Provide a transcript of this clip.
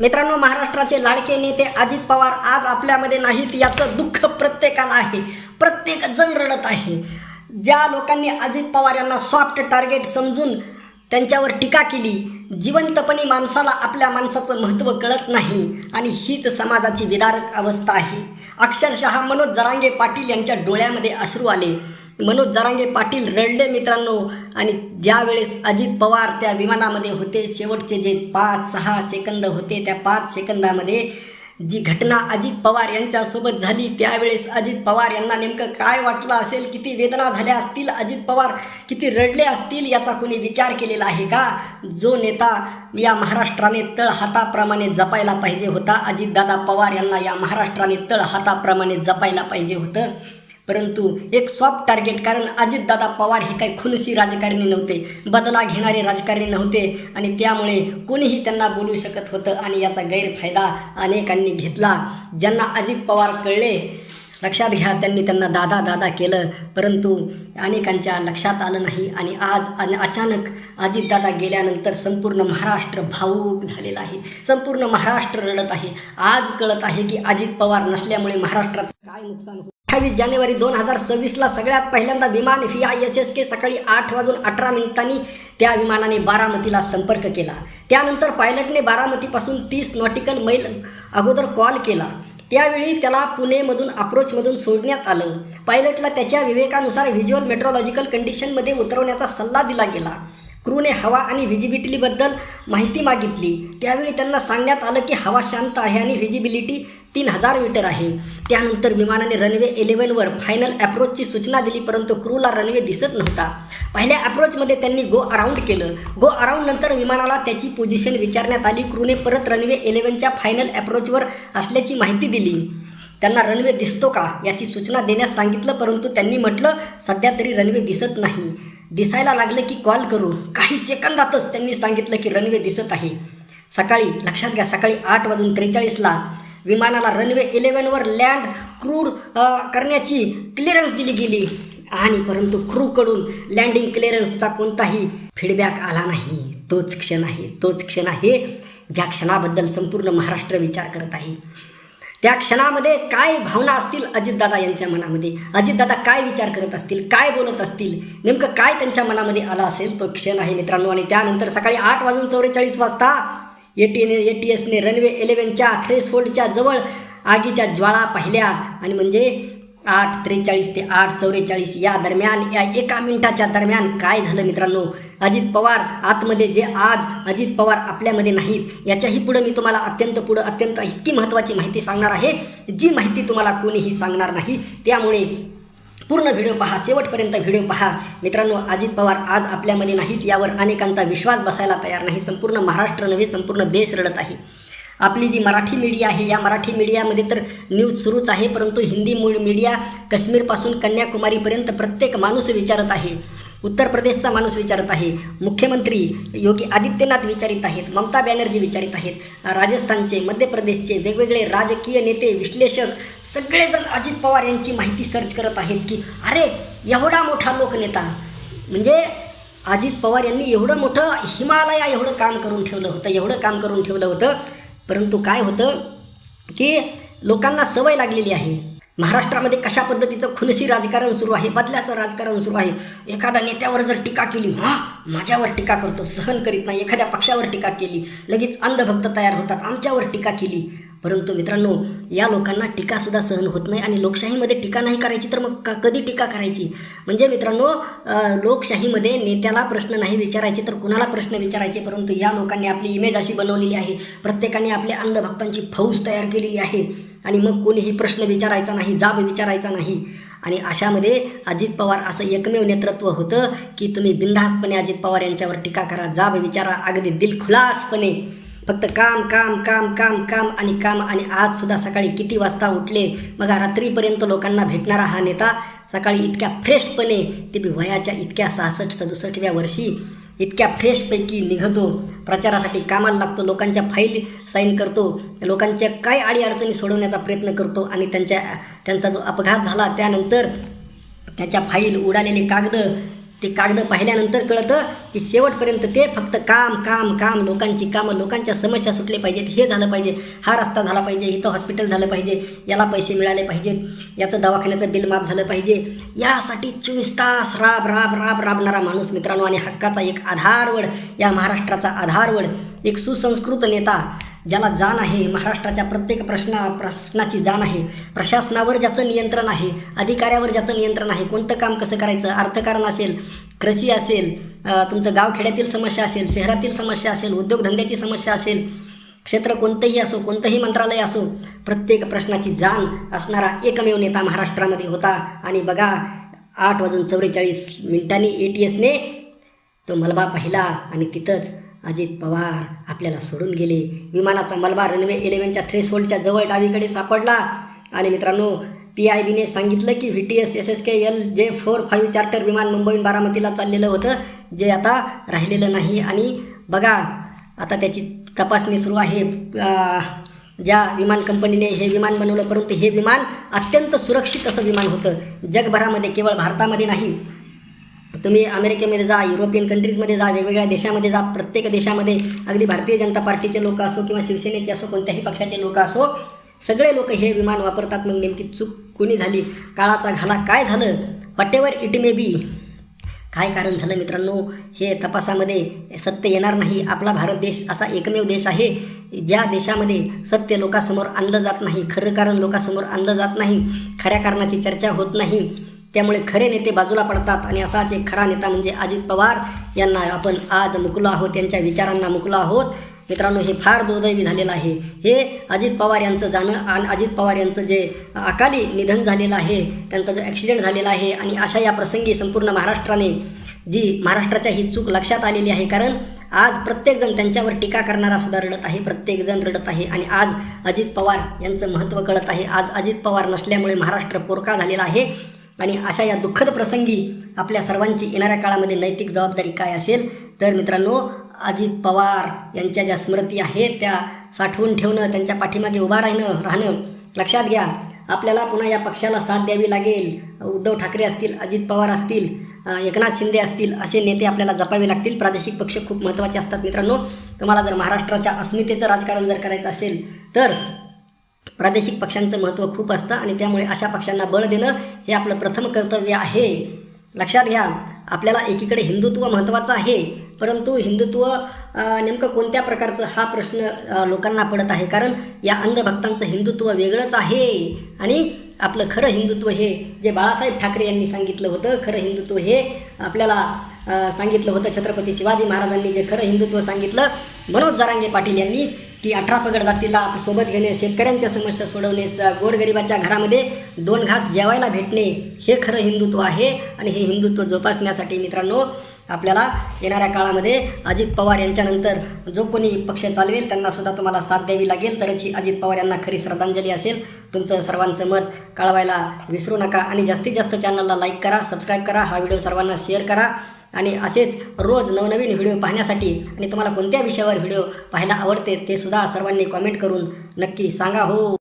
मित्रांनो महाराष्ट्राचे लाडके नेते अजित पवार आज आपल्यामध्ये नाहीत याचं दुःख प्रत्येकाला आहे. प्रत्येक जण रडत आहे. ज्या लोकांनी अजित पवार यांना सॉफ्ट टार्गेट समजून त्यांच्यावर टीका केली जिवंतपणी माणसाला आपल्या माणसाचं महत्त्व कळत नाही आणि हीच समाजाची विदारक अवस्था आहे. अक्षरशः मनोज जरांगे पाटील यांच्या डोळ्यामध्ये अश्रू आले. मनोज जरांगे पाटील रडले मित्रांनो. आणि ज्यावेळेस अजित पवार त्या विमानामध्ये होते शेवटचे जे पाच सहा सेकंद होते त्या पाच सेकंदामध्ये जी घटना अजित पवार यांच्यासोबत झाली त्यावेळेस अजित पवार यांना नेमकं काय वाटलं असेल किती वेदना झाल्या असतील अजित पवार किती रडले असतील याचा कोणी विचार केलेला आहे का? जो नेता या महाराष्ट्राने तळ हाताप्रमाणे जपायला पाहिजे होता अजितदादा पवार यांना या महाराष्ट्राने तळ हाताप्रमाणे जपायला पाहिजे होतं. परंतु एक सॉफ्ट टार्गेट कारण अजितदादा पवार हे काही खुनसी राजकारणी नव्हते बदला घेणारे राजकारणी नव्हते आणि त्यामुळे कोणीही त्यांना बोलू शकत होतं आणि याचा गैरफायदा अनेकांनी घेतला. ज्यांना अजित पवार कळले लक्षात घ्या त्यांनी त्यांना दादा दादा केलं परंतु अनेकांच्या लक्षात आलं नाही आणि आज आणि अचानक अजितदादा गेल्यानंतर संपूर्ण महाराष्ट्र भावूक झालेला आहे. संपूर्ण महाराष्ट्र रडत आहे. आज कळत आहे की अजित पवार नसल्यामुळे महाराष्ट्राचं काय नुकसान होतं अठ्ठावीस जानेवारी दोन हजार सव्वीसला सगळ्यात पहिल्यांदा विमान V I S S K सकाळी आठ वाजून अठरा मिनिटांनी त्या विमानाने बारामतीला संपर्क केला. त्यानंतर पायलटने बारामतीपासून तीस नॉटिकल मैल अगोदर कॉल केला. त्यावेळी त्याला पुणेमधून अप्रोचमधून सोडण्यात आलं. पायलटला त्याच्या विवेकानुसार व्हिज्युअल मेट्रोलॉजिकल कंडिशनमध्ये उतरवण्याचा सल्ला दिला गेला. क्रूने हवा आणि व्हिजिबिलिटीबद्दल माहिती मागितली. त्यावेळी त्यांना सांगण्यात आलं की हवा शांत आहे आणि व्हिजिबिलिटी तीन हजार मीटर आहे. त्यानंतर विमानाने रनवे इलेव्हनवर फायनल अप्रोचची सूचना दिली परंतु क्रूला रनवे दिसत नव्हता. पहिल्या अप्रोचमध्ये त्यांनी गो अराऊंड केलं. गो अराऊंड नंतर विमानाला त्याची पोझिशन विचारण्यात आली. क्रूने परत रनवे इलेव्हनच्या फायनल अप्रोचवर असल्याची माहिती दिली. त्यांना रनवे दिसतो का याची सूचना देण्यास सांगितलं परंतु त्यांनी म्हटलं सध्या तरी रनवे दिसत नाही. दिसायला लागलं की कॉल करू. काही सेकंदातच त्यांनी सांगितलं की रनवे दिसत आहे. सकाळी लक्षात घ्या सकाळी आठ वाजून त्रेचाळीसला विमानाला रनवे इलेव्हनवर लँड क्रूड करण्याची क्लिअरन्स दिली गेली. आणि परंतु क्रूकडून लँडिंग क्लिअरन्सचा कोणताही फीडबॅक आला नाही. तोच क्षण आहे तोच क्षण आहे ज्या क्षणाबद्दल संपूर्ण महाराष्ट्र विचार करत आहे. त्या क्षणामध्ये काय भावना असतील अजितदादा यांच्या मनामध्ये? अजितदादा काय विचार करत असतील? काय बोलत असतील? नेमकं काय त्यांच्या मनामध्ये आलं असेल? तो क्षण आहे मित्रांनो. आणि त्यानंतर सकाळी आठ वाजून चौवेचाळीस वाजता ए टी एने ए टी एसने रनवे इलेव्हनच्या थ्रेसहोल्डच्या जवळ आगीच्या ज्वाळा पाहिल्या. आणि म्हणजे आठ त्रेचाळीस ते आठ चौवेचाळीस या दरम्यान या एका मिनिटाच्या दरम्यान काय झालं मित्रांनो? अजित पवार आतमध्ये जे आज अजित पवार आपल्यामध्ये नाहीत याच्याही पुढं मी तुम्हाला अत्यंत पुढं अत्यंत इतकी महत्त्वाची माहिती सांगणार आहे जी माहिती तुम्हाला कोणीही सांगणार नाही. त्यामुळे पूर्ण व्हिडिओ पहा. शेवटपर्यंत व्हिडिओ पहा. मित्रांनो अजित पवार आज आपल्यामध्ये नाहीत यावर अनेकांचा विश्वास बसायला तयार नाही. संपूर्ण महाराष्ट्र नव्हे संपूर्ण देश रडत आहे. आपली जी मराठी मीडिया आहे या मराठी मीडियामध्ये तर न्यूज सुरूच आहे परंतु हिंदी मूळ मीडिया काश्मीरपासून कन्याकुमारीपर्यंत प्रत्येक माणूस विचारत आहे. उत्तर प्रदेशचा माणूस विचारत आहे मुख्यमंत्री योगी आदित्यनाथ विचारित आहेत ममता बॅनर्जी विचारित आहेत राजस्थानचे मध्य प्रदेशचे वेगवेगळे राजकीय नेते विश्लेषक सगळेजण अजित पवार यांची माहिती सर्च करत आहेत की अरे एवढा मोठा लोकनेता म्हणजे अजित पवार यांनी एवढं मोठं हिमालया एवढं काम करून ठेवलं होतं एवढं काम करून ठेवलं होतं परंतु काय होतं की लोकांना सवय लागलेली आहे. महाराष्ट्रामध्ये कशा पद्धतीचं खुलसी राजकारण सुरू आहे बदल्याचं राजकारण सुरू आहे? एखाद्या नेत्यावर जर टीका केली हां माझ्यावर टीका करतो सहन करीत नाही एखाद्या पक्षावर टीका केली लगेच अंधभक्त तयार होतात आमच्यावर टीका केली परंतु मित्रांनो या लोकांना टीकासुद्धा सहन होत नाही आणि लोकशाहीमध्ये टीका नाही करायची तर मग का कधी टीका करायची? म्हणजे मित्रांनो लोकशाहीमध्ये नेत्याला प्रश्न नाही विचारायचे तर कुणाला प्रश्न विचारायचे? परंतु या लोकांनी आपली इमेज अशी बनवलेली आहे. प्रत्येकाने आपल्या अंधभक्तांची फौज तयार केलेली आहे. आणि मग कोणीही प्रश्न विचारायचा नाही जाब विचारायचा नाही. आणि अशामध्ये अजित पवार असं एकमेव नेतृत्व होतं की तुम्ही बिनधास्तपणे अजित पवार यांच्यावर टीका करा जाब विचारा अगदी दिलखुलासपणे. फक्त काम काम काम काम काम आणि काम आणि आज सुद्धा सकाळी किती वाजता उठले? बघा रात्रीपर्यंत लोकांना भेटणारा हा नेता सकाळी इतक्या फ्रेशपणे ते बी वयाच्या इतक्या सहासष्ट सदुसष्टव्या वर्षी इतक्या फ्रेशपैकी निघतो. प्रचारासाठी कामाला लागतो लोकांच्या फाईल साईन करतो लोकांच्या काय अडीअडचणी सोडवण्याचा प्रयत्न करतो आणि त्यांच्या त्यांचा जो अपघात झाला त्यानंतर त्याच्या फाईल उडालेले कागद ते कागद पाहिल्यानंतर कळतं की शेवटपर्यंत ते फक्त काम काम काम लोकांची कामं लोकांच्या समस्या सुटले पाहिजेत. हे झालं पाहिजे. हा रस्ता झाला पाहिजे. इथं हॉस्पिटल झालं पाहिजे. याला पैसे मिळाले पाहिजेत. याचं दवाखान्याचं बिल माफ झालं पाहिजे. यासाठी चोवीस तास राब राब राब राबणारा माणूस मित्रांनो आणि हक्काचा एक आधारवड या महाराष्ट्राचा आधारवड एक सुसंस्कृत नेता ज्याला जाण आहे महाराष्ट्राच्या प्रत्येक प्रश्ना प्रश्नाची जाण आहे. प्रशासनावर ज्याचं नियंत्रण आहे अधिकाऱ्यावर ज्याचं नियंत्रण आहे कोणतं काम कसं करायचं अर्थकारण असेल कृषी असेल तुमचं गावखेड्यातील समस्या असेल शहरातील समस्या असेल उद्योगधंद्याची समस्या असेल क्षेत्र कोणतंही असो कोणतंही मंत्रालय असो प्रत्येक प्रश्नाची जाण असणारा एकमेव नेता महाराष्ट्रामध्ये होता. आणि बघा आठ वाजून चौवेचाळीस मिनिटांनी ए टी एसने तो मलबा पाहिला आणि तिथंच अजित पवार आपल्याला सोडून गेले. विमानाचा मलबा रनवे इलेव्हनच्या थ्रेसहोल्डच्या जवळ डावीकडे सापडला. आणि मित्रांनो पी आय बीने सांगितलं की V T S S S K L J four five charter विमान मुंबईहून बारामतीला चाललेलं होतं जे आता राहिलेलं नाही. आणि बघा आता त्याची तपासणी सुरू आहे. ज्या विमान कंपनीने हे विमान बनवलं परंतु हे विमान अत्यंत सुरक्षित असं विमान होतं. जगभरामध्ये केवळ भारतामध्ये नाही. तुम्ही अमेरिकेमध्ये जा युरोपियन कंट्रीजमध्ये जा वेगवेगळ्या देशामध्ये जा प्रत्येक देशामध्ये अगदी भारतीय जनता पार्टीचे लोक असो किंवा शिवसेनेचे असो कोणत्याही पक्षाचे लोक असो सगळे लोक हे विमान वापरतात. मग नेमकी चूक कोणी झाली? काळाचा घाला काय झालं? वटेवर इट मे बी काय कारण झालं मित्रांनो? हे तपासामध्ये सत्य येणार नाही. आपला भारत देश असा एकमेव देश आहे ज्या देशामध्ये सत्य लोकासमोर आणलं जात नाही. खरं कारण लोकांसमोर आणलं जात नाही. खऱ्या कारणाची चर्चा होत नाही. त्यामुळे खरे नेते बाजूला पडतात आणि असाच एक खरा नेता म्हणजे अजित पवार यांना आपण आज मुकलो आहोत. त्यांच्या विचारांना मुकलो आहोत. मित्रांनो हे फार दुर्दैवी झालेलं आहे. हे अजित पवार यांचं जाणं आणि अजित पवार यांचं जे अकाली निधन झालेलं आहे त्यांचा जो ॲक्सिडेंट झालेला आहे आणि अशा या प्रसंगी संपूर्ण महाराष्ट्राने जी महाराष्ट्राच्या ही चूक लक्षात आलेली आहे कारण आज प्रत्येकजण त्यांच्यावर टीका करणारा सुद्धा रडत आहे प्रत्येकजण रडत आहे आणि आज अजित पवार यांचं महत्त्व कळत आहे. आज अजित पवार नसल्यामुळे महाराष्ट्र पोरका झालेला आहे आणि अशा या दुःखद प्रसंगी आपल्या सर्वांची येणाऱ्या काळामध्ये नैतिक जबाबदारी काय असेल तर मित्रांनो अजित पवार यांच्या ज्या स्मृती आहेत त्या साठवून ठेवणं त्यांच्या पाठीमागे उभा राहणं राहणं लक्षात घ्या. आपल्याला पुन्हा या पक्षाला साथ द्यावी लागेल. उद्धव ठाकरे असतील अजित पवार असतील एकनाथ शिंदे असतील असे नेते आपल्याला जपावे लागतील. प्रादेशिक पक्ष खूप महत्त्वाचे असतात मित्रांनो. तुम्हाला जर महाराष्ट्राच्या अस्मितेचं राजकारण जर करायचं असेल तर प्रादेशिक पक्षांचं महत्त्व खूप असतं आणि त्यामुळे अशा पक्षांना बळ देणं हे आपलं प्रथम कर्तव्य आहे. लक्षात घ्या. आपल्याला एकीकडे हिंदुत्व महत्त्वाचं आहे. परंतु हिंदुत्व नेमकं कोणत्या प्रकारचं हा प्रश्न लोकांना पडत आहे? कारण या अंधभक्तांचं हिंदुत्व वेगळंच आहे. आणि आपलं खरं हिंदुत्व हे जे बाळासाहेब ठाकरे यांनी सांगितलं होतं खरं हिंदुत्व हे आपल्याला सांगितलं होतं. छत्रपती शिवाजी महाराजांनी जे खरं हिंदुत्व सांगितलं मनोज जारांगे पाटील यांनी की अठरा पगड जातीला सोबत घेणे शेतकऱ्यांच्या समस्या सोडवणे गोरगरिबाच्या घरामध्ये दोन घास जेवायला भेटणे हे खरं हिंदुत्व आहे. आणि हे हिंदुत्व जोपासण्यासाठी मित्रांनो आपल्याला येणाऱ्या काळामध्ये अजित पवार यांच्यानंतर जो कोणी पक्ष चालवेल त्यांनासुद्धा तुम्हाला साथ द्यावी लागेल. तरच ही अजित पवार यांना खरी श्रद्धांजली असेल. तुमचं सर्वांचं मत कळवायला विसरू नका आणि जास्तीत जास्त चॅनलला लाईक करा सबस्क्राईब करा हा व्हिडिओ सर्वांना शेअर करा आणि असेच रोज नवनवीन व्हिडिओ पाहण्यासाठी आणि तुम्हाला कोणत्या विषयावर व्हिडिओ पाहायला आवडते ते सुद्धा सर्वांनी कॉमेंट करून नक्की सांगा हो.